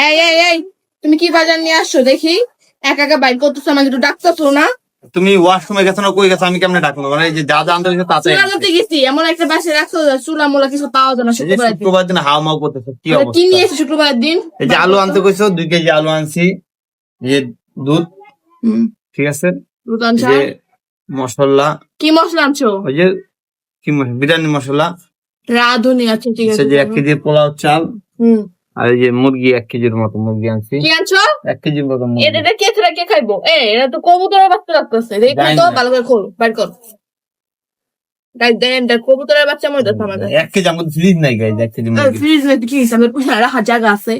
এই এই এই তুমি কি বাজার নিয়ে আসছো? দেখি। একা একা বাইক করতেছো আমাকে একটু ডাকতেছো না? তুমি ওয়াশরুমে গেছো না কই গেছো? আমি কেমনে ডাকবো? মানে এই যে যা যা আনতে গেছো তাতে চুলা করতে গেছি। এমন একটা বাসে রাখছো যে চুলা মোলা কিছু পাওয়া যায় না শুক্রবার দিন। শুক্রবার দিন হাওয়া মাও করতেছে কি কি অবস্থা? নিয়ে এসছো শুক্রবার দিন? এই যে আলু আনতে কইছো দুই কেজি আলু আনছি। এই যে দুধ হুম, ঠিক আছে? দুধ আনছো? যে মশলা। কি মশলা আনছো? ওই যে কি মশলা বিরিয়ানি মশলা। রাঁধুনি আছে ঠিক আছে যে এক কেজি পোলাও চাল। হুম। আর এই যে মুরগি এক কেজির মতো মুরগি আনছি। কি আনছো? এক কেজির মতো মুরগি। এটা কে কে খাইবো? এ এটা তো কবুতরের বাচ্চা লাগতেছে জানি তো ভালো করে খোল বাইর কর। কবুতরের বাচ্চা মনে হচ্ছে আমাদের। এক কেজি আমাদের ফ্রিজ নাই গাইজ এক কেজি মুরগি। ফ্রিজ মধ্যে কি রাখা জায়গা আছে।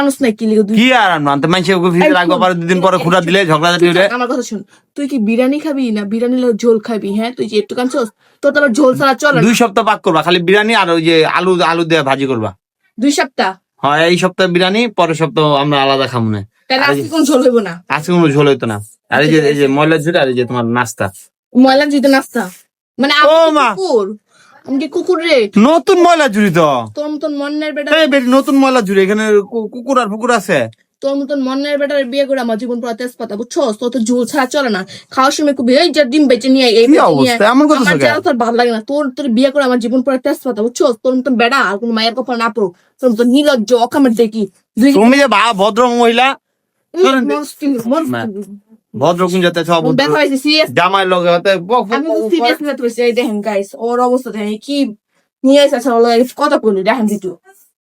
আনুস না কি লিখে কি আর আনতে মাইছে ওকে ফ্রিজে রাখব পরে দুদিন পরে খুঁড়া দিলে ঝগড়া দিলে। আমার কথা শুন তুই কি বিরিয়ানি খাবি না বিরিয়ানি লোক ঝোল খাবি? হ্যাঁ তুই যে একটু কাঁচস তোর তো আবার ঝোল ছাড়া চলে দুই সপ্তাহ পাক করবা খালি বিরিয়ানি আর ওই যে আলু আলু দিয়ে ভাজি করবা। দুই সপ্তাহ? হ্যাঁ এই সপ্তাহ বিরিয়ানি পরের সপ্তাহ আমরা আলাদা খাব না। আজকে কোন ঝোল হইব না? আজকে কোনো ঝোল হইতো না। আর এই যে এই যে ময়লা ঝুড়ি আর এই যে তোমার নাস্তা। ময়লা ঝুড়িতে নাস্তা? মানে ও মা। আমি কি কুকুর রে? নতুন ময়লা ঝুড়ি তো। তোর মতন মন্নের বেটা এই বেটি নতুন ময়লা ঝুড়ি এখানে কুকুর আর ফুকুর আছে। তোর মতন মন্নের বেটার বিয়ে করে আমার জীবন পুরো তেজপাতা বুঝছ? তোর তো ঝোল ছাড়া চলে না। খাওয়ার সময় খুব এই যে ডিম বেঁচে নিয়ে এই আমার তোর ভালো লাগে না। তোর তোর বিয়ে করে আমার জীবন পুরো তেজপাতা বুঝছ? তোর মতন বেড়া আর কোন মায়ের কপাল না পড়ো তোর মতন নির্লজ্জ অকামের দেখি। তুমি যে ভা- ভদ্র মহিলা। ভদ্র কোন যাতে সব জামাই লগে হতে আমি সিরিয়াস ব্যথা হয়েছে দেখেন গাইস ওর অবস্থা দেখেন কি নিয়ে এসেছে কথা বলি দেখেন ভিডিও